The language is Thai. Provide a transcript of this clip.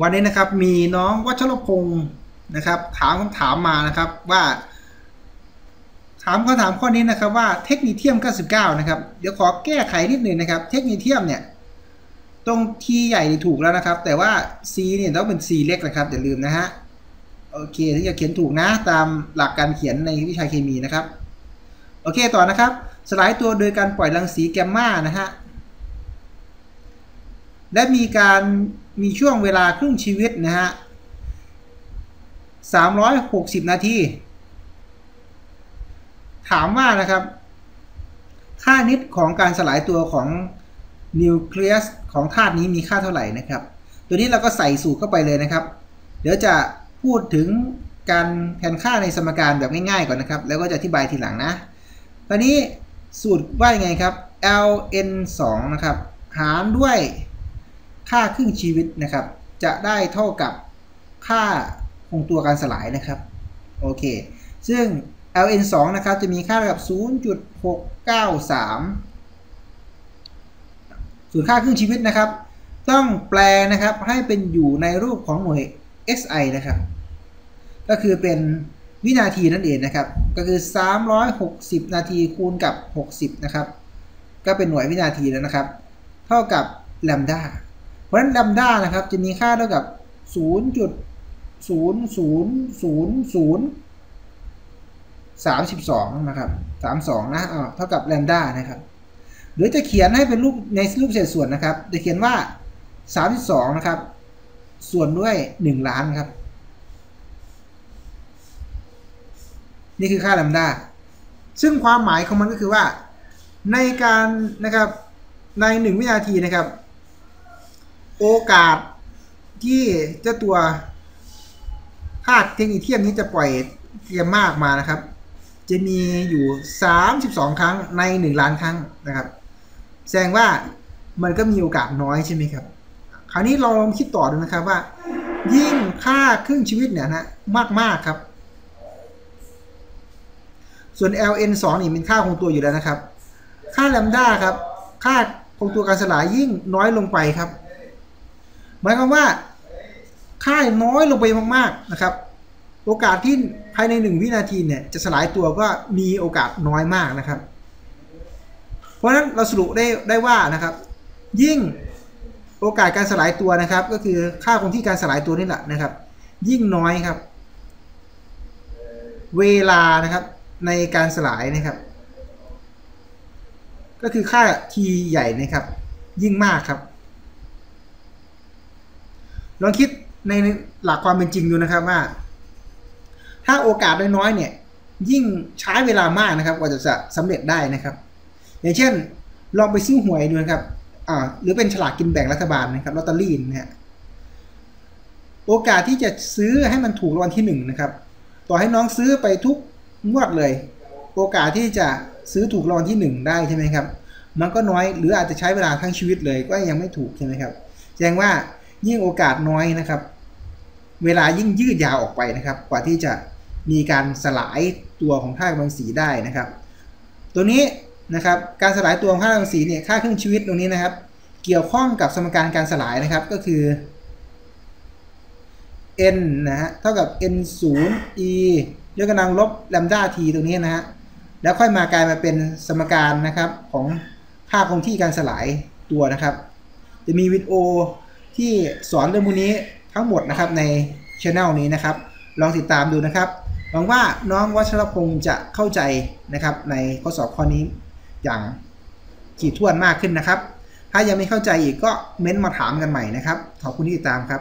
วันนี้นะครับมีน้องวัชรพงศ์นะครับ ถามคำถามมานะครับว่า ถามคำถามข้อนี้นะครับว่าเทคนิเทียม 99 นะครับ เดี๋ยวขอแก้ไขนิดหนึ่งนะครับ เทคนิเทียมเนี่ยตรง T ใหญ่ถูกแล้วนะครับ แต่ว่า C เนี่ยต้องเป็น C เล็กนะครับอย่าลืมนะฮะโอเคถึงจะเขียนถูกนะตามหลักการเขียนในวิชาเคมีนะครับโอเคต่อนะครับ สลายตัวโดยการปล่อยรังสีแกมมานะฮะและมีการ มีช่วงเวลาครึ่งชีวิตนะฮะ 360 นาที ถามว่านะครับ ค่านิดของการสลายตัวของนิวเคลียสของธาตุนี้มีค่าเท่าไหร่นะครับ ตัวนี้เราก็ใส่สูตรเข้าไปเลยนะครับ เดี๋ยวจะพูดถึงการแทนค่าในสมการแบบง่ายๆก่อนนะครับ แล้วก็จะอธิบายทีหลังนะ ตอนนี้สูตรว่ายังไงครับ ln 2นะครับ หารด้วย ค่าครึ่งชีวิตนะครับ จะได้เท่ากับค่าคงตัวการสลายนะครับ โอเค ซึ่ง ln 2นะครับ จะมีค่าเท่ากับ 0.693 ส่วนค่าครึ่งชีวิตนะครับ ต้องแปลนะครับให้เป็นอยู่ในรูปของหน่วย SI นะครับ ก็คือเป็นวินาทีนั่นเองนะครับ ก็คือ 360 นาทีคูณกับ 60 นะครับ ก็เป็นหน่วยวินาทีแล้วนะครับ เท่ากับแลมดา ราะฉะนั้นแลมดานะครับจะมีค่าเท่ากับ 0.000032 นะครับ 32 นะเท่ากับแลมดานะครับ หรือจะเขียนให้เป็นรูปในรูปเศษส่วนนะครับ จะเขียนว่า 32 นะครับ ส่วนด้วย 1 ล้านครับ นี่คือค่าแลมดาซึ่งความหมายของมันก็คือว่า ในการนะครับใน 1 วินาทีนะครับ โอกาสที่เจ้าตัวธาตุเทคนิเทียมนี้จะปล่อยเทียมมากมานะครับ จะมีอยู่ 32 ครั้งใน 1 ล้านครั้งนะครับ แสดงว่ามันก็มีโอกาสน้อยใช่ไหมครับ คราวนี้เราลองคิดต่อดูนะครับว่า ยิ่งค่าครึ่งชีวิตเนี่ยนะมากมากครับ ส่วน ln 2นี่เป็นค่าคงตัวอยู่แล้วนะครับ ค่าแลมด้าครับ ค่าคงตัวการสลายยิ่งน้อยลงไปครับ หมายความว่าค่าน้อยลงไปมากๆนะครับ โอกาสที่ภายใน 1 วินาทีเนี่ยจะสลายตัวก็มีโอกาสน้อยมากนะครับ เพราะฉะนั้นเราสรุปได้ได้ว่านะครับ ยิ่งโอกาสการสลายตัวนะครับ ก็คือค่าคงที่การสลายตัวนี่แหละนะครับ ยิ่งน้อยครับ เวลานะครับในการสลายนะครับ ก็คือค่า t ใหญ่นะครับ ยิ่งมากครับ ลองคิดในหลักความเป็นจริงดูนะครับว่า ถ้าโอกาสน้อยๆเนี่ย ยิ่งใช้เวลามากนะครับกว่าจะสำเร็จได้นะครับ อย่างเช่น ลองไปซื้อหวยดูนะครับอ่าหรือเป็นฉลากกินแบ่งรัฐบาลนะครับลอตเตอรี่นะฮะโอกาสที่จะซื้อให้มันถูกรางวัลที่หนึ่งนะครับ ต่อให้น้องซื้อไปทุกงวดเลย โอกาสที่จะซื้อถูกรางวัลที่หนึ่งได้ใช่ไหมครับ มันก็น้อยหรืออาจจะใช้เวลาทั้งชีวิตเลยก็ยังไม่ถูกใช่ไหมครับ แสดงว่า ยิ่งโอกาสน้อยนะครับ เวลายิ่งยืดยาวออกไปนะครับ กว่าที่จะมีการสลายตัวของธาตุกำลังสีได้นะครับ ตัวนี้นะครับการสลายตัวของธาตุกำลังสีเนี่ยค่าครึ่งชีวิตตรงนี้นะครับ เกี่ยวข้องกับสมการการสลายนะครับก็คือ n นะฮะเท่ากับ n 0 e ยกกำลังลบแลมดาทีตรงนี้นะฮะแล้วค่อยมากลายมาเป็นสมการนะครับของค่าคงที่การสลายตัวนะครับ จะมีวิดีโอ ที่สอนเรื่องพวกนี้ทั้งหมดนะครับในช anel นี้นะครับ ลองติดตามดูนะครับหวังว่าน้องวัชรพงศ์จะเข้าใจนะครับในข้อสอบข้อนี้อย่างขีดถ้วนมากขึ้นนะครับ ถ้ายังไม่เข้าใจอีกก็เม้นมาถามกันใหม่นะครับ ขอบคุณที่ติดตามครับ